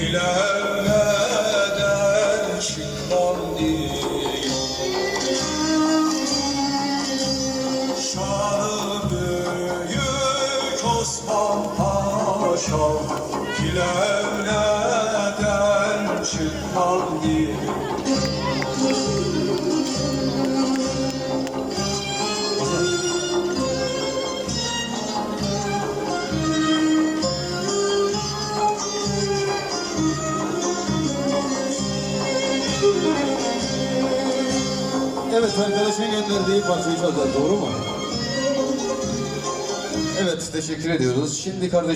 Bilemeden çıkmam diyor Şanı büyük Osman Paşa Evet arkadaşın gönderdiği parçayı çalacağız doğru mu? Evet teşekkür ediyoruz. Şimdi kardeşim